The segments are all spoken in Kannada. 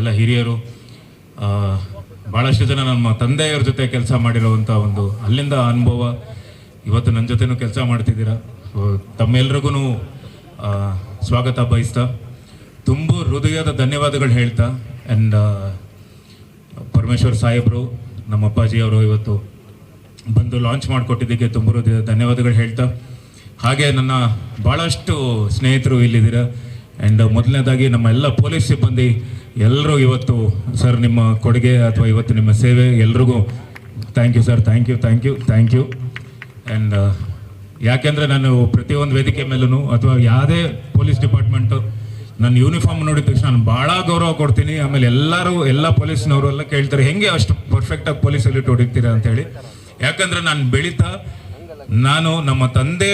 ಎಲ್ಲ ಹಿರಿಯರು ಭಾಳಷ್ಟು ಜನ ನಮ್ಮ ತಂದೆಯವ್ರ ಜೊತೆ ಕೆಲಸ ಮಾಡಿರುವಂಥ ಒಂದು ಅಲ್ಲಿಂದ ಅನುಭವ. ಇವತ್ತು ನನ್ನ ಜೊತೆನೂ ಕೆಲಸ ಮಾಡ್ತಿದ್ದೀರಾ. ತಮ್ಮೆಲ್ರಿಗೂ ಸ್ವಾಗತ ಬಯಸ್ತಾ. ತುಂಬ ಹೃದಯದ ಧನ್ಯವಾದಗಳು ಹೇಳ್ತಾ. ಆ್ಯಂಡ್ ಪರಮೇಶ್ವರ್ ಸಾಹೇಬರು, ನಮ್ಮ ಅಪ್ಪಾಜಿ ಅವರು ಇವತ್ತು ಬಂದು ಲಾಂಚ್ ಮಾಡಿಕೊಟ್ಟಿದ್ದಕ್ಕೆ ತುಂಬ ಹೃದಯದ ಧನ್ಯವಾದಗಳು ಹೇಳ್ತಾ. ಹಾಗೆ ನನ್ನ ಭಾಳಷ್ಟು ಸ್ನೇಹಿತರು ಇಲ್ಲಿದ್ದೀರ. ಆ್ಯಂಡ್ ಮೊದಲನೇದಾಗಿ ನಮ್ಮ ಎಲ್ಲ ಪೊಲೀಸ್ ಸಿಬ್ಬಂದಿ ಎಲ್ಲರೂ ಇವತ್ತು ಸರ್ ನಿಮ್ಮ ಕೊಡುಗೆ ಅಥವಾ ಇವತ್ತು ನಿಮ್ಮ ಸೇವೆ ಎಲ್ರಿಗೂ thank you sir thank you thank you thank you and ಯಾಕೆಂದರೆ ನಾನು ಪ್ರತಿಯೊಂದು ವೇದಿಕೆ ಮೇಲೂ ಅಥವಾ ಯಾವುದೇ ಪೊಲೀಸ್ ಡಿಪಾರ್ಟ್ಮೆಂಟು ನನ್ನ ಯೂನಿಫಾರ್ಮ್ ನೋಡಿದ ತಕ್ಷಣ ನಾನು ಭಾಳ ಗೌರವ ಕೊಡ್ತೀನಿ. ಆಮೇಲೆ ಎಲ್ಲರೂ, ಎಲ್ಲ ಪೊಲೀಸ್ನವರು ಎಲ್ಲ ಕೇಳ್ತಾರೆ, ಹೆಂಗೆ ಅಷ್ಟು ಪರ್ಫೆಕ್ಟಾಗಿ ಪೊಲೀಸ್ ಸಲ್ಯೂಟ್ ಹೊಡಿತೀರಾ? ಅಂತೇಳಿ ಯಾಕಂದರೆ ನಾನು ಬೆಳೀತಾ, ನಾನು ನಮ್ಮ ತಂದೆ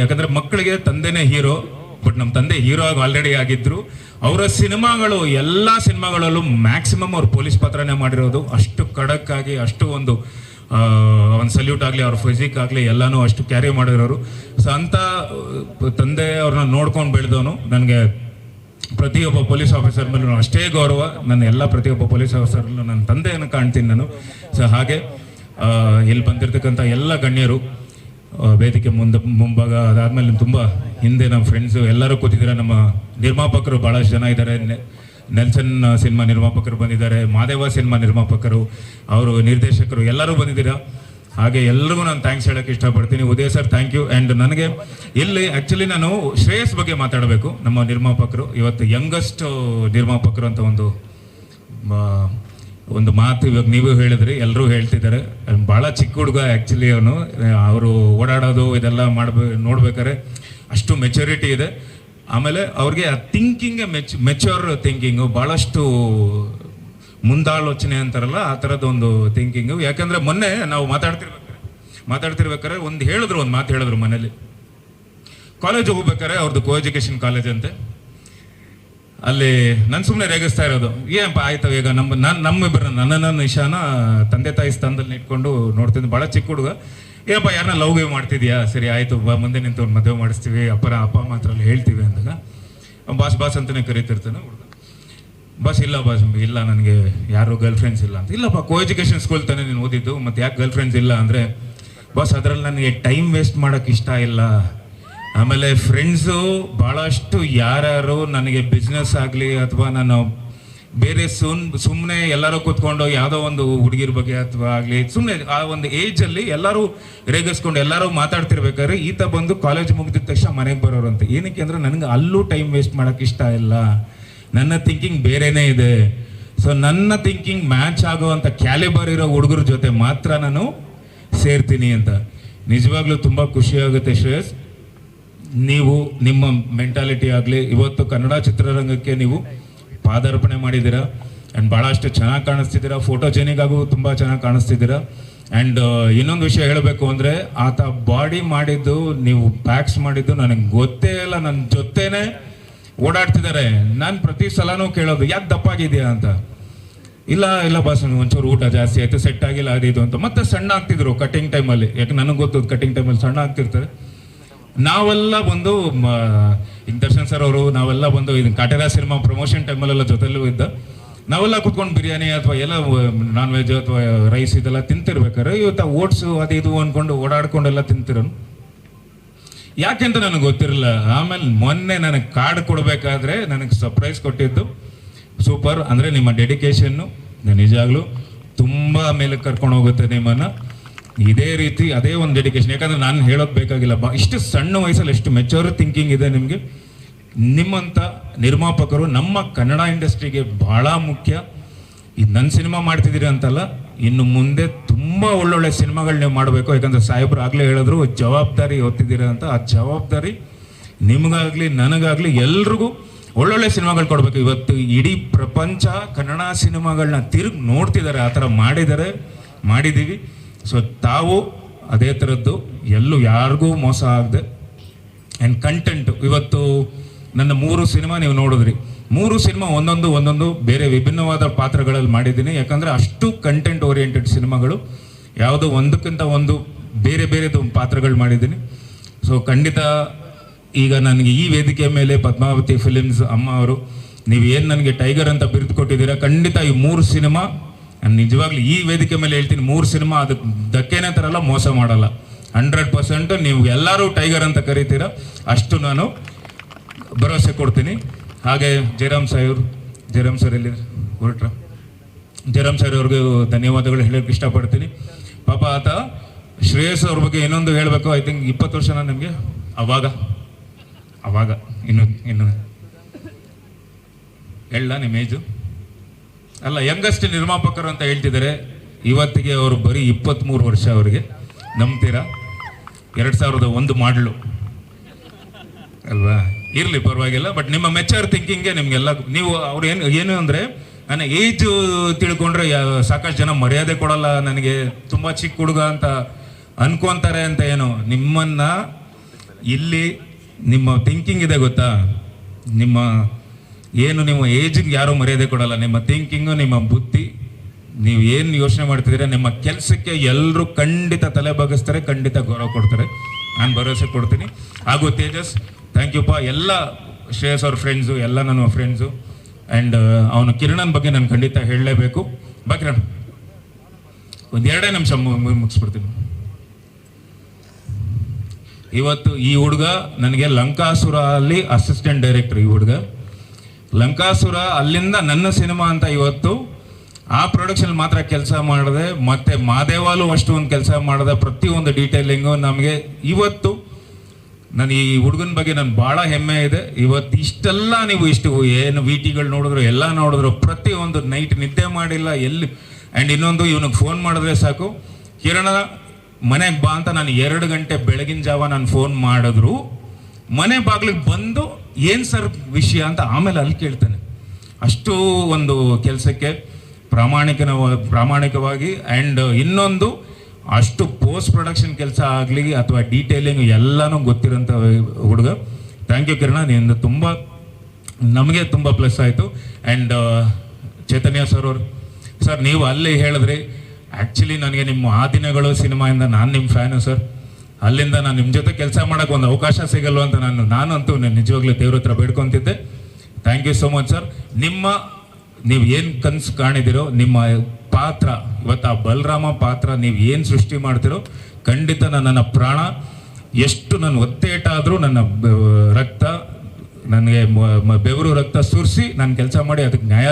ಯಾಕಂದ್ರೆ ಮಕ್ಕಳಿಗೆ ತಂದೆಯೇ ಹೀರೋ ಬಟ್ ನಮ್ಮ ತಂದೆ ಹೀರೋ ಆಗಿ ಆಲ್ರೆಡಿ ಆಗಿದ್ರು. ಅವರ ಸಿನಿಮಾಗಳು ಎಲ್ಲ ಸಿನಿಮಾಗಳಲ್ಲೂ ಮ್ಯಾಕ್ಸಿಮಮ್ ಅವ್ರು ಪೊಲೀಸ್ ಪಾತ್ರನೇ ಮಾಡಿರೋದು. ಅಷ್ಟು ಖಡಕ್ ಆಗಿ ಅಷ್ಟು ಒಂದು ಒಂದು ಸಲ್ಯೂಟ್ ಆಗಲಿ ಅವ್ರ ಫಿಸಿಕ್ ಆಗಲಿ ಎಲ್ಲನೂ ಅಷ್ಟು ಕ್ಯಾರಿ ಮಾಡಿರೋರು. ಸೊ ಆ, ತಂದೆ ಅವ್ರನ್ನ ನೋಡ್ಕೊಂಡು ಬೆಳೆದವನು. ನನಗೆ ಪ್ರತಿಯೊಬ್ಬ ಪೊಲೀಸ್ ಆಫೀಸರ್ ಮೇಲೂ ಅಷ್ಟೇ ಗೌರವ. ನನ್ನ ಎಲ್ಲ ಪ್ರತಿಯೊಬ್ಬ ಪೊಲೀಸ್ ಆಫೀಸರ್ನೂ ನನ್ನ ತಂದೆಯನ್ನು ಕಾಣ್ತೀನಿ ನಾನು. ಸೊ ಹಾಗೆ ಇಲ್ಲಿ ಬಂದಿರತಕ್ಕಂಥ ಎಲ್ಲ ಗಣ್ಯರು ವೇದಿಕೆ ಮುಂದೆ ಮುಂಭಾಗ ಅದಾದ್ಮೇಲೆ ತುಂಬ ಹಿಂದೆ ನಮ್ಮ ಫ್ರೆಂಡ್ಸು ಎಲ್ಲರೂ ಕೂತಿದ್ದಾರೆ. ನಮ್ಮ ನಿರ್ಮಾಪಕರು ಭಾಳಷ್ಟು ಜನ ಇದ್ದಾರೆ. ನೆಲ್ಸನ್ ಸಿನಿಮಾ ನಿರ್ಮಾಪಕರು ಬಂದಿದ್ದಾರೆ. ಮಾದೇವ ಸಿನಿಮಾ ನಿರ್ಮಾಪಕರು, ಅವರು ನಿರ್ದೇಶಕರು ಎಲ್ಲರೂ ಬಂದಿದ್ದೀರಾ? ಹಾಗೆ ಎಲ್ಲರಿಗೂ ನಾನು ಥ್ಯಾಂಕ್ಸ್ ಹೇಳೋಕ್ಕೆ ಇಷ್ಟಪಡ್ತೀನಿ. Uday sir thank you and ನನಗೆ ಇಲ್ಲಿ ಆ್ಯಕ್ಚುಲಿ ನಾನು ಶ್ರೇಯಸ್ ಬಗ್ಗೆ ಮಾತಾಡಬೇಕು. ನಮ್ಮ ನಿರ್ಮಾಪಕರು, ಇವತ್ತು ಯಂಗಸ್ಟ್ ನಿರ್ಮಾಪಕರು ಅಂತ ಒಂದು ಒಂದು ಮಾತು ಇವಾಗ ನೀವು ಹೇಳಿದ್ರಿ ಎಲ್ಲರೂ ಹೇಳ್ತಿದ್ದಾರೆ. ಭಾಳ ಚಿಕ್ಕ ಹುಡುಗ ಆ್ಯಕ್ಚುಲಿ ಅವನು. ಅವರು ಓಡಾಡೋದು ಇದೆಲ್ಲ ಮಾಡ್ಬೇ ನೋಡ್ಬೇಕಾರೆ ಅಷ್ಟು ಮೆಚುರಿಟಿ ಇದೆ. ಆಮೇಲೆ ಅವ್ರಿಗೆ ಆ ಥಿಂಕಿಂಗ್ ಮೆಚ್ ಮೆಚ್ಯೂರ್ ಥಿಂಕಿಂಗು ಭಾಳಷ್ಟು ಮುಂದಾಲೋಚನೆ ಅಂತಾರಲ್ಲ, ಆ ಥರದ ಒಂದು ಥಿಂಕಿಂಗು ಯಾಕಂದರೆ ಮೊನ್ನೆ ನಾವು ಮಾತಾಡ್ತಿರ್ಬೇಕಾರೆ ಮಾತಾಡ್ತಿರ್ಬೇಕಾದ್ರೆ ಒಂದು ಹೇಳಿದ್ರು, ಒಂದು ಮಾತು ಹೇಳಿದ್ರು ಮನೇಲಿ. ಕಾಲೇಜ್ ಹೋಗ್ಬೇಕಾರೆ ಅವ್ರದ್ದು ಕೋ ಎಜುಕೇಷನ್ ಕಾಲೇಜ್ ಅಂತೆ. ಅಲ್ಲಿ ನಾನು ಸುಮ್ಮನೆ ರೇಗಿಸ್ತಾ ಇರೋದು. ಏನಪ್ಪ ಆಯ್ತು ಈಗ ನಮ್ಮ ನಾನು ನಮ್ಮಿಬ್ಬರ ನನ್ನನ್ನು ನಿಶಾನ ತಂದೆ ತಾಯಿ ಸ್ಥಾನದಲ್ಲಿ ಇಟ್ಕೊಂಡು ನೋಡ್ತಿದ್ದೆ. ಭಾಳ ಚಿಕ್ಕ ಹುಡುಗ. ಏನಪ್ಪ ಯಾರನ್ನ ಲವ್ ಗೇವ್ ಮಾಡ್ತಿದ್ಯಾ? ಸರಿ, ಆಯ್ತು. ಬಾ, ಮುಂದೆ ನಿಂತು ಒಂದು ಮದುವೆ ಮಾಡಿಸ್ತೀವಿ. ಅಪ್ಪರ ಅಪ್ಪ ಎಲ್ಲ ಹೇಳ್ತೀವಿ ಅಂದಾಗ ಬಾಸ್ ಬಾಸ್ ಅಂತಲೇ ಕರಿತಿರ್ತಾನೆ ಹುಡುಗ. ಬಾಸ್, ಇಲ್ಲ ಬಾಸ್. ಇಲ್ಲ, ನನಗೆ ಯಾರು ಗರ್ಲ್ ಫ್ರೆಂಡ್ಸ್ ಇಲ್ಲ ಅಂತ. ಇಲ್ಲಪ್ಪ ಕೋ ಎಜುಕೇಶನ್ ಸ್ಕೂಲ್ ತಾನೇ ನೀನು ಓದಿದ್ದು. ಮತ್ತೆ ಯಾಕೆ ಗರ್ಲ್ ಫ್ರೆಂಡ್ಸ್ ಇಲ್ಲ? ಅಂದರೆ, ಬಾಸ್, ಅದರಲ್ಲಿ ನನಗೆ ಟೈಮ್ ವೇಸ್ಟ್ ಮಾಡೋಕ್ಕೆ ಇಷ್ಟ ಇಲ್ಲ. ಆಮೇಲೆ ಫ್ರೆಂಡ್ಸು ಭಾಳಷ್ಟು ಯಾರ್ಯಾರು ನನಗೆ ಬಿಸ್ನೆಸ್ ಆಗಲಿ ಅಥವಾ ನಾನು ಬೇರೆ ಸುಮ್ ಸುಮ್ಮನೆ ಎಲ್ಲರೂ ಕೂತ್ಕೊಂಡು ಯಾವುದೋ ಒಂದು ಹುಡುಗಿರ ಬಗ್ಗೆ ಅಥವಾ ಆಗಲಿ ಸುಮ್ಮನೆ ಆ ಒಂದು ಏಜಲ್ಲಿ ಎಲ್ಲರೂ ರೇಗಿಸ್ಕೊಂಡು ಎಲ್ಲರೂ ಮಾತಾಡ್ತಿರ್ಬೇಕಾದ್ರೆ ಈತ ಬಂದು ಕಾಲೇಜ್ ಮುಗಿದ ತಕ್ಷಣ ಮನೆಗೆ ಬರೋರು ಅಂತ ಏನಕ್ಕೆ ಅಂದರೆ ನನಗೆ ಅಲ್ಲೂ ಟೈಮ್ ವೇಸ್ಟ್ ಮಾಡೋಕ್ಕೆ ಇಷ್ಟ ಇಲ್ಲ. ನನ್ನ ಥಿಂಕಿಂಗ್ ಬೇರೆನೇ ಇದೆ. ಸೊ ನನ್ನ ಥಿಂಕಿಂಗ್ ಮ್ಯಾಚ್ ಆಗುವಂಥ ಕ್ಯಾಲಿಬರ್ ಇರೋ ಹುಡುಗರ ಜೊತೆ ಮಾತ್ರ ನಾನು ಸೇರ್ತೀನಿ ಅಂತ. ನಿಜವಾಗ್ಲೂ ತುಂಬ ಖುಷಿಯಾಗುತ್ತೆ ಶ್ರೇಯಸ್. ನೀವು ನಿಮ್ಮ ಮೆಂಟಾಲಿಟಿ ಆಗಲಿ, ಇವತ್ತು ಕನ್ನಡ ಚಿತ್ರರಂಗಕ್ಕೆ ನೀವು ಪಾದಾರ್ಪಣೆ ಮಾಡಿದ್ದೀರಾ. ಆ್ಯಂಡ್ ಭಾಳಷ್ಟು ಚೆನ್ನಾಗಿ ಕಾಣಿಸ್ತಿದ್ದೀರಾ. ಫೋಟೋಜೆನಿಕ್ ಆಗು ತುಂಬ ಚೆನ್ನಾಗಿ ಕಾಣಿಸ್ತಿದ್ದೀರಾ. ಆ್ಯಂಡ್ ಇನ್ನೊಂದು ವಿಷಯ ಹೇಳಬೇಕು ಅಂದರೆ, ಆತ ಬಾಡಿ ಮಾಡಿದ್ದು, ನೀವು ಪ್ಯಾಕ್ಸ್ ಮಾಡಿದ್ದು ನನಗೆ ಗೊತ್ತೇ ಇಲ್ಲ. ನನ್ನ ಜೊತೆನೇ ಓಡಾಡ್ತಿದ್ದಾರೆ. ನಾನು ಪ್ರತಿ ಸಲನೂ ಕೇಳೋದು, ಯಾಕೆ ದಪ್ಪಾಗಿದೆಯಾ ಅಂತ. ಇಲ್ಲ ಇಲ್ಲ ಬಾಸ್ ಒಂಚೂರು ಊಟ ಜಾಸ್ತಿ ಆಯಿತು ಸೆಟ್ ಆಗಿಲ್ಲ, ಅದು ಅಂತ. ಮತ್ತೆ ಸಣ್ಣ ಆಗ್ತಿದ್ರು ಕಟಿಂಗ್ ಟೈಮಲ್ಲಿ ಯಾಕೆ, ನನಗೆ ಗೊತ್ತು ಕಟಿಂಗ್ ಟೈಮಲ್ಲಿ ಸಣ್ಣ ಆಗ್ತಿರ್ತಾರೆ ನಾವೆಲ್ಲ ಬಂದು ದರ್ಶನ್ ಸರ್ ಅವರು, ನಾವೆಲ್ಲ ಬಂದು ಇದನ್ನ ಕಾಟೇರಾ ಸಿನಿಮಾ ಪ್ರಮೋಷನ್ ಟೈಮಲ್ಲೆಲ್ಲ ಜೊತೆಲೂ ಇದ್ದ. ನಾವೆಲ್ಲ ಕುತ್ಕೊಂಡು ಬಿರಿಯಾನಿ ಅಥವಾ ಎಲ್ಲ ನಾನ್ ವೆಜ್ ಅಥವಾ ರೈಸ್ ಇದೆಲ್ಲ ತಿಂತಿರ್ಬೇಕಾದ್ರೆ, ಇವತ್ತು ಓಟ್ಸು ಅದು ಇದು ಅಂದ್ಕೊಂಡು ಓಡಾಡ್ಕೊಂಡೆಲ್ಲ ತಿಂತಿರೋನು. ಯಾಕೆಂತ ನನಗೆ ಗೊತ್ತಿರಲಿಲ್ಲ ಆಮೇಲೆ ಮೊನ್ನೆ ನನಗೆ ಕಾರ್ಡ್ ಕೊಡಬೇಕಾದ್ರೆ ನನಗೆ ಸರ್ಪ್ರೈಸ್ ಕೊಟ್ಟಿದ್ದು. ಸೂಪರ್ ಅಂದರೆ ನಿಮ್ಮ ಡೆಡಿಕೇಶನ್ನು ನಿಜಾಗ್ಲೂ ತುಂಬ ಮೇಲೆ ಕರ್ಕೊಂಡು ಹೋಗುತ್ತೆ ನಿಮ್ಮನ್ನು. ಇದೇ ರೀತಿ, ಅದೇ ಒಂದು ಡೆಡಿಕೇಶನ್ ಯಾಕಂದ್ರೆ ನಾನು ಹೇಳೋದು ಬೇಕಾಗಿಲ್ಲ. ಬಾ, ಇಷ್ಟು ಸಣ್ಣ ವಯಸ್ಸಲ್ಲಿ ಎಷ್ಟು ಮೆಚೂರ್ ಥಿಂಕಿಂಗ್ ಇದೆ ನಿಮಗೆ. ನಿಮ್ಮಂಥ ನಿರ್ಮಾಪಕರು ನಮ್ಮ ಕನ್ನಡ ಇಂಡಸ್ಟ್ರಿಗೆ ಬಹಳ ಮುಖ್ಯ. ಇದು ನನ್ನ ಸಿನಿಮಾ ಮಾಡ್ತಿದ್ದೀರಿ ಅಂತಲ್ಲ, ಇನ್ನು ಮುಂದೆ ತುಂಬ ಒಳ್ಳೊಳ್ಳೆ ಸಿನಿಮಾಗಳು ನೀವು ಮಾಡಬೇಕು. ಯಾಕಂದರೆ ಸಾಹೇಬ್ರು ಆಗಲೇ ಹೇಳಿದ್ರು, ಜವಾಬ್ದಾರಿ ಹೊತ್ತಿದ್ದೀರಾ ಅಂತ. ಆ ಜವಾಬ್ದಾರಿ ನಿಮಗಾಗಲಿ, ನನಗಾಗಲಿ ಎಲ್ರಿಗೂ ಒಳ್ಳೊಳ್ಳೆ ಸಿನಿಮಾಗಳು ಕೊಡಬೇಕು. ಇವತ್ತು ಇಡೀ ಪ್ರಪಂಚ ಕನ್ನಡ ಸಿನಿಮಾಗಳನ್ನ ತಿರುಗಿ ನೋಡ್ತಿದ್ದಾರೆ. ಆ ಥರ ಮಾಡಿದ್ದಾರೆ, ಮಾಡಿದ್ದೀವಿ. ಸೊ ತಾವು ಅದೇ ಥರದ್ದು ಎಲ್ಲೂ ಯಾರಿಗೂ ಮೋಸ ಆಗದೆ ಆ್ಯಂಡ್ ಕಂಟೆಂಟ್ ಇವತ್ತು ನನ್ನ ಮೂರು ಸಿನಿಮಾ ನೀವು ನೋಡಿದ್ರಿ. ಮೂರು ಸಿನಿಮಾ ಒಂದೊಂದು ಒಂದೊಂದು ಬೇರೆ ವಿಭಿನ್ನವಾದ ಪಾತ್ರಗಳಲ್ಲಿ ಮಾಡಿದ್ದೀನಿ. ಯಾಕಂದರೆ ಅಷ್ಟು ಕಂಟೆಂಟ್ ಓರಿಯೆಂಟೆಡ್ ಸಿನಿಮಾಗಳು, ಯಾವುದೋ ಒಂದಕ್ಕಿಂತ ಒಂದು ಬೇರೆ ಬೇರೆದು ಪಾತ್ರಗಳು ಮಾಡಿದ್ದೀನಿ. ಸೊ ಖಂಡಿತ ಈಗ ನನಗೆ ಈ ವೇದಿಕೆ ಮೇಲೆ ಪದ್ಮಾವತಿ ಫಿಲಿಮ್ಸ್ ಅಮ್ಮ ಅವರು, ನೀವು ಏನು ನನಗೆ ಟೈಗರ್ ಅಂತ ಬಿರಿದು ಕೊಟ್ಟಿದ್ದೀರಾ, ಖಂಡಿತ ಈ ಮೂರು ಸಿನಿಮಾ ನಾನು ನಿಜವಾಗ್ಲೂ ಈ ವೇದಿಕೆ ಮೇಲೆ ಹೇಳ್ತೀನಿ, ಮೂರು ಸಿನಿಮಾ ಅದಕ್ಕೆ ಧಕ್ಕೆನೇ ತರಲ್ಲ, ಮೋಸ ಮಾಡಲ್ಲ. ಹಂಡ್ರೆಡ್ ಪರ್ಸೆಂಟ್ ನೀವು ಎಲ್ಲರೂ ಟೈಗರ್ ಅಂತ ಕರೀತೀರ, ಅಷ್ಟು ನಾನು ಭರವಸೆ ಕೊಡ್ತೀನಿ. ಹಾಗೆ ಜಯರಾಮ್ ಸಾಯವ್ರು ಜಯರಾಮ್ ಸರ್ ಇಲ್ಲಿ ಹೊರಟ್ರ? ಜಯರಾಮ್ ಸರ್ ಅವ್ರಿಗೂ ಧನ್ಯವಾದಗಳು ಹೇಳೋಕೆ ಇಷ್ಟಪಡ್ತೀನಿ. ಪಾಪ ಆತ, ಶ್ರೇಯಸ್ ಅವ್ರ ಬಗ್ಗೆ ಇನ್ನೊಂದು ಹೇಳಬೇಕು ಐ ಥಿಂಕ್ ಇಪ್ಪತ್ತು ವರ್ಷನ ನಿಮಗೆ, ಅವಾಗ ಅವಾಗ, ಇನ್ನು ಇನ್ನು. ಹೇಳ ನಿಮ್ಮ ಏಜು? ಅಲ್ಲ ಯಂಗಸ್ಟ್ ನಿರ್ಮಾಪಕರು ಅಂತ ಹೇಳ್ತಿದ್ದಾರೆ. ಇವತ್ತಿಗೆ ಅವರು ಬರೀ ಇಪ್ಪತ್ತ್ಮೂರು ವರ್ಷ ಅವರಿಗೆ. ನಂಬ್ತೀರಾ? ಎರಡು ಸಾವಿರದ ಒಂದು ಮಾಡಲು. ಅಲ್ವಾ? ಇರಲಿ, ಪರವಾಗಿಲ್ಲ ಬಟ್ ನಿಮ್ಮ ಮೆಚರ್ ಥಿಂಕಿಂಗ್ಗೆ ನಿಮಗೆಲ್ಲ ನೀವು ಅವ್ರು ಏನು ಏನು ಅಂದರೆ ನನ್ನ ಏಜ್ ತಿಳ್ಕೊಂಡ್ರೆ ಸಾಕಷ್ಟು ಜನ ಮರ್ಯಾದೆ ಕೊಡಲ್ಲ, ನನಗೆ ತುಂಬ ಚಿಕ್ಕ ಹುಡುಗ ಅಂತ ಅನ್ಕೊಂತಾರೆ ಅಂತ ಏನು? ನಿಮ್ಮನ್ನು ಇಲ್ಲಿ ನಿಮ್ಮ ಥಿಂಕಿಂಗ್ ಇದೆ ಗೊತ್ತಾ? ನಿಮ್ಮ ಏನು ನಿಮ್ಮ ಏಜಿಗೆ ಯಾರೂ ಮರ್ಯಾದೆ ಕೊಡಲ್ಲ. ನಿಮ್ಮ ಥಿಂಕಿಂಗು ನಿಮ್ಮ ಬುದ್ಧಿ, ನೀವು ಏನು ಯೋಚನೆ ಮಾಡ್ತಿದ್ದೀರಾ, ನಿಮ್ಮ ಕೆಲಸಕ್ಕೆ ಎಲ್ಲರೂ ಖಂಡಿತ ತಲೆ ಬಗ್ಗಿಸ್ತಾರೆ, ಖಂಡಿತ ಗೌರವ ಕೊಡ್ತಾರೆ. ನಾನು ಭರವಸೆ ಕೊಡ್ತೀನಿ. ಹಾಗೂ ತೇಜಸ್ ಥ್ಯಾಂಕ್ ಯು ಪಾ. ಎಲ್ಲ ಶ್ರೇಯಸ್ ಅವ್ರ ಫ್ರೆಂಡ್ಸು ಎಲ್ಲ ನನ್ನ ಫ್ರೆಂಡ್ಸು ಆ್ಯಂಡ್ ಅವನು ಕಿರಣನ್ ಬಗ್ಗೆ ನಾನು ಖಂಡಿತ ಹೇಳಲೇಬೇಕು. ಬಾ ಒಂದೆರಡೇ ಒಂದು ಎರಡೇ ನಿಮಿಷ ಮುಗಿಸ್ಬಿಡ್ತೀನಿ. ಇವತ್ತು ಈ ಹುಡುಗ, ನನಗೆ ಲಂಕಾಸುರ ಅಲ್ಲಿ ಅಸಿಸ್ಟೆಂಟ್ ಡೈರೆಕ್ಟರ್ ಈ ಹುಡುಗ. ಲಂಕಾಸುರ ಅಲ್ಲಿಂದ ನನ್ನ ಸಿನಿಮಾ ಅಂತ ಇವತ್ತು ಆ ಪ್ರೊಡಕ್ಷನ್ ಮಾತ್ರ ಕೆಲಸ ಮಾಡಿದೆ, ಮತ್ತೆ ಮಾದೇವಾಲು ಅಷ್ಟು ಒಂದು ಕೆಲಸ ಮಾಡಿದೆ, ಪ್ರತಿಯೊಂದು ಡೀಟೇಲಿಂಗು ನಮಗೆ ಇವತ್ತು ನಾನು ಈ ಹುಡುಗನ ಬಗ್ಗೆ ನಾನು ಭಾಳ ಹೆಮ್ಮೆ ಇದೆ. ಇವತ್ತು ಇಷ್ಟೆಲ್ಲ ನೀವು ಇಷ್ಟು ಏನು ವಿ ಟಿಗಳು ನೋಡಿದ್ರು, ಎಲ್ಲ ನೋಡಿದ್ರು, ಪ್ರತಿಯೊಂದು ನೈಟ್ ನಿದ್ದೆ ಮಾಡಿಲ್ಲ, ಎಲ್ಲಿ ಆ್ಯಂಡ್ ಇನ್ನೊಂದು ಇವನಿಗೆ ಫೋನ್ ಮಾಡಿದ್ರೆ ಸಾಕು. ಕಿರಣ, ಮನೆಗೆ ಬಾ ಅಂತ ನಾನು ಎರಡು ಗಂಟೆ ಬೆಳಗಿನ ಜಾವ ನಾನು ಫೋನ್ ಮಾಡಿದ್ರು. ಮನೆ ಬಾಗಿಲಿಗೆ ಬಂದು ಏನು ಸರ್ ವಿಷಯ ಅಂತ ಆಮೇಲೆ ಅಲ್ಲಿ ಕೇಳ್ತಾನೆ. ಅಷ್ಟು ಒಂದು ಕೆಲಸಕ್ಕೆ ಪ್ರಾಮಾಣಿಕನ ಪ್ರಾಮಾಣಿಕವಾಗಿ ಆ್ಯಂಡ್ ಇನ್ನೊಂದು ಅಷ್ಟು ಪೋಸ್ಟ್ ಪ್ರೊಡಕ್ಷನ್ ಕೆಲಸ ಆಗಲಿ ಅಥವಾ ಡೀಟೇಲಿಂಗ್ ಎಲ್ಲನೂ ಗೊತ್ತಿರೋಂಥ ಹುಡುಗ. ಥ್ಯಾಂಕ್ ಯು ಕಿರಣ. ನಿಂದು ತುಂಬ, ನಮಗೆ ತುಂಬ ಪ್ಲಸ್ ಆಯಿತು. ಆ್ಯಂಡ್ ಚೈತನ್ಯ ಸರ್ ಅವರು. ಸರ್ ನೀವು ಅಲ್ಲಿ ಹೇಳಿದ್ರಿ. ಆ್ಯಕ್ಚುಲಿ ನನಗೆ ನಿಮ್ಮ ಆ ದಿನಗಳು ಸಿನಿಮಾಯಿಂದ ನಾನು ನಿಮ್ಮ ಫ್ಯಾನು ಸರ್ ಅಲ್ಲಿಂದ ನಾನು ನಿಮ್ಮ ಜೊತೆ ಕೆಲಸ ಮಾಡೋಕೆ ಒಂದು ಅವಕಾಶ ಸಿಗಲ್ವ ಅಂತ ನಾನು, ನಾನಂತೂ ನಾನು ನಿಜವಾಗ್ಲೂ ದೇವ್ರ ಹತ್ರ ಬೇಡ್ಕೊತಿದ್ದೆ. Thank you so much sir ನಿಮ್ಮ, ನೀವು ಏನು ಕನಸು ಕಾಣಿದಿರೋ, ನಿಮ್ಮ ಪಾತ್ರ, ಇವತ್ತು ಆ ಬಲರಾಮ ಪಾತ್ರ ನೀವು ಏನು ಸೃಷ್ಟಿ ಮಾಡ್ತಿರೋ, ಖಂಡಿತ ನನ್ನ ಪ್ರಾಣ, ಎಷ್ಟು ನನ್ನ ಒತ್ತೇಟಾದರೂ ನನ್ನ ರಕ್ತ, ನನಗೆ ಬೆವರು ರಕ್ತ ಸುರಿಸಿ ನಾನು ಕೆಲಸ ಮಾಡಿ ಅದಕ್ಕೆ ನ್ಯಾಯ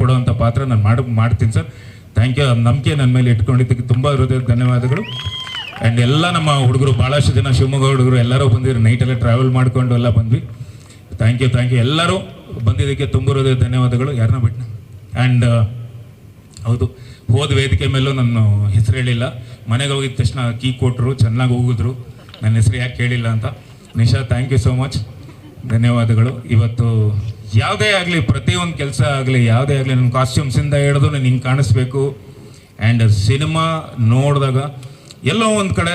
ಕೊಡುವಂಥ ಪಾತ್ರ ನಾನು ಮಾಡಿ ಮಾಡ್ತೀನಿ ಸರ್ ಥ್ಯಾಂಕ್ ಯು ನಂಬಿಕೆ ನನ್ನ ಮೇಲೆ ಇಟ್ಕೊಂಡಿದ್ದಕ್ಕೆ ತುಂಬ ಹೃದಯದ ಧನ್ಯವಾದಗಳು. ಆ್ಯಂಡ್ ಎಲ್ಲ ನಮ್ಮ ಹುಡುಗರು ಭಾಳಷ್ಟು ಜನ ಶಿವಮೊಗ್ಗ ಹುಡುಗರು, ಎಲ್ಲರೂ ಬಂದಿದ್ರು. ನೈಟೆಲ್ಲ ಟ್ರಾವೆಲ್ ಮಾಡ್ಕೊಂಡು ಎಲ್ಲ ಬಂದ್ವಿ. ಥ್ಯಾಂಕ್ ಯು ಥ್ಯಾಂಕ್ ಯು ಎಲ್ಲರೂ ಬಂದಿದ್ದಕ್ಕೆ ತುಂಬಿರೋದೇ ಧನ್ಯವಾದಗಳು. ಯಾರನ್ನ ಬಿಟ್ಟು ಆ್ಯಂಡ್ ಹೌದು, ಹೋದ ವೇದಿಕೆ ಮೇಲೂ ನನ್ನ ಹೆಸರು ಹೇಳಿಲ್ಲ. ಮನೆಗೆ ಹೋಗಿದ ತಕ್ಷಣ ಕೀ ಕೊಟ್ಟರು, ಚೆನ್ನಾಗಿ ಹೋಗಿದ್ರು. ನನ್ನ ಹೆಸರು ಯಾಕೆ ಕೇಳಿಲ್ಲ ಅಂತ. Nisha thank you so much ಧನ್ಯವಾದಗಳು. ಇವತ್ತು ಯಾವುದೇ ಆಗಲಿ, ಪ್ರತಿಯೊಂದು ಕೆಲಸ ಆಗಲಿ, ಯಾವುದೇ ಆಗಲಿ, ನನ್ನ ಕಾಸ್ಟ್ಯೂಮ್ಸಿಂದ ಹಿಡಿದು ನಾನು ಹಿಂಗೆ ಕಾಣಿಸ್ಬೇಕು. ಆ್ಯಂಡ್ ಸಿನಿಮಾ ನೋಡಿದಾಗ ಎಲ್ಲೋ ಒಂದು ಕಡೆ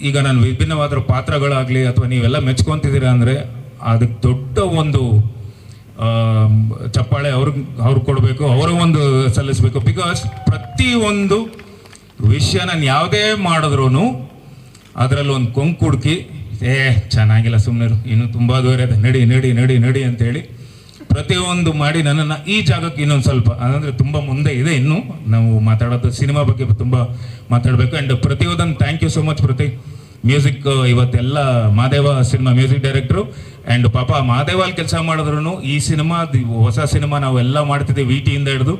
ಈಗ ನಾನು ವಿಭಿನ್ನವಾದ ಪಾತ್ರಗಳಾಗಲಿ ಅಥವಾ ನೀವೆಲ್ಲ ಮೆಚ್ಕೊತಿದ್ದೀರಾ ಅಂದರೆ ಅದಕ್ಕೆ ದೊಡ್ಡ ಒಂದು ಚಪ್ಪಾಳೆ ಅವ್ರಿಗೆ ಅವ್ರಿಗೆ ಕೊಡಬೇಕು, ಅವರು ಒಂದು ಸಲ್ಲಿಸಬೇಕು. ಬಿಕಾಸ್ ಪ್ರತಿಯೊಂದು ವಿಷಯ ನಾನು ಯಾವುದೇ ಮಾಡಿದ್ರೂ ಅದರಲ್ಲಿ ಒಂದು ಕೊಂಕು ಹುಡುಕಿ ಏ, ಚೆನ್ನಾಗಿಲ್ಲ ಸುಮ್ಮನೆ ಇನ್ನೂ ತುಂಬ ದೂರ ಇದೆ, ನಡಿ ನಡಿ ನಡಿ ನಡಿ ಅಂತೇಳಿ ಪ್ರತಿಯೊಂದು ಮಾಡಿ ನನ್ನನ್ನು ಈ ಜಾಗಕ್ಕೆ ಇನ್ನೊಂದು ಸ್ವಲ್ಪ ಅಂದರೆ ತುಂಬ ಮುಂದೆ ಇದೆ ಇನ್ನು. ನಾವು ಮಾತಾಡೋದು ಸಿನಿಮಾ ಬಗ್ಗೆ ತುಂಬ ಮಾತಾಡಬೇಕು. ಆ್ಯಂಡ್ ಪ್ರತಿಯೊಂದನ್ನು ಥ್ಯಾಂಕ್ ಯು ಸೋ ಮಚ್ ಪ್ರತಿ ಮ್ಯೂಸಿಕ್ ಇವತ್ತೆಲ್ಲ Madeva cinema music director and ಪಾಪ ಮಾದೇವ ಅಲ್ಲಿ ಕೆಲಸ ಮಾಡಿದ್ರು ಈ ಸಿನಿಮಾ ಹೊಸ ಸಿನಿಮಾ ನಾವೆಲ್ಲ ಮಾಡ್ತಿದ್ದೀವಿ ವಿ ಟಿಯಿಂದ ಹಿಡಿದು.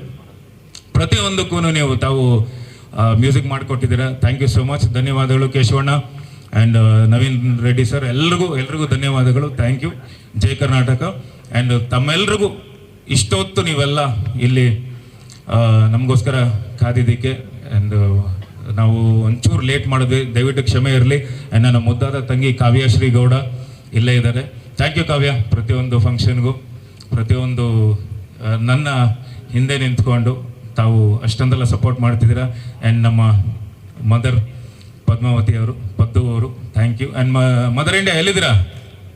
ಪ್ರತಿಯೊಂದಕ್ಕೂ ನೀವು ತಾವು ಮ್ಯೂಸಿಕ್ ಮಾಡಿಕೊಟ್ಟಿದ್ದೀರಾ. ಥ್ಯಾಂಕ್ ಯು ಸೋ ಮಚ್ ಧನ್ಯವಾದಗಳು ಕೇಶವಣ್ಣ. ಆ್ಯಂಡ್ ನವೀನ್ ರೆಡ್ಡಿ ಸರ್ ಎಲ್ರಿಗೂ ಎಲ್ರಿಗೂ ಧನ್ಯವಾದಗಳು. Thank you Jai Karnataka. And ತಮ್ಮೆಲ್ರಿಗೂ ಇಷ್ಟೊತ್ತು ನೀವೆಲ್ಲ ಇಲ್ಲಿ ನಮಗೋಸ್ಕರ ಕಾದಿದ್ದಕ್ಕೆ ಆ್ಯಂಡ್ ನಾವು ಒಂಚೂರು ಲೇಟ್ ಮಾಡಿದ್ವಿ. ದಯವಿಟ್ಟು ಕ್ಷಮೆ ಇರಲಿ. ಆ್ಯಂಡ್ ನನ್ನ ಮುದ್ದಾದ ತಂಗಿ ಕಾವ್ಯಶ್ರೀ ಗೌಡ ಇಲ್ಲೇ ಇದ್ದಾರೆ. ಥ್ಯಾಂಕ್ ಯು ಕಾವ್ಯ, ಪ್ರತಿಯೊಂದು ಫಂಕ್ಷನ್ಗೂ ಪ್ರತಿಯೊಂದು ನನ್ನ ಹಿಂದೆ ನಿಂತ್ಕೊಂಡು ತಾವು ಅಷ್ಟೊಂದೆಲ್ಲ ಸಪೋರ್ಟ್ ಮಾಡ್ತಿದ್ದೀರಾ. ಆ್ಯಂಡ್ ನಮ್ಮ ಮದರ್ ಪದ್ಮಾವತಿ ಅವರು, ಪದ್ದು ಅವರು thank you and mother India ಎಲ್ಲಿದ್ದೀರಾ?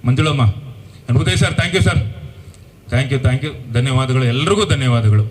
Manjulamma. And sir thank you sir thank you thank you ಧನ್ಯವಾದಗಳು. ಎಲ್ರಿಗೂ ಧನ್ಯವಾದಗಳು.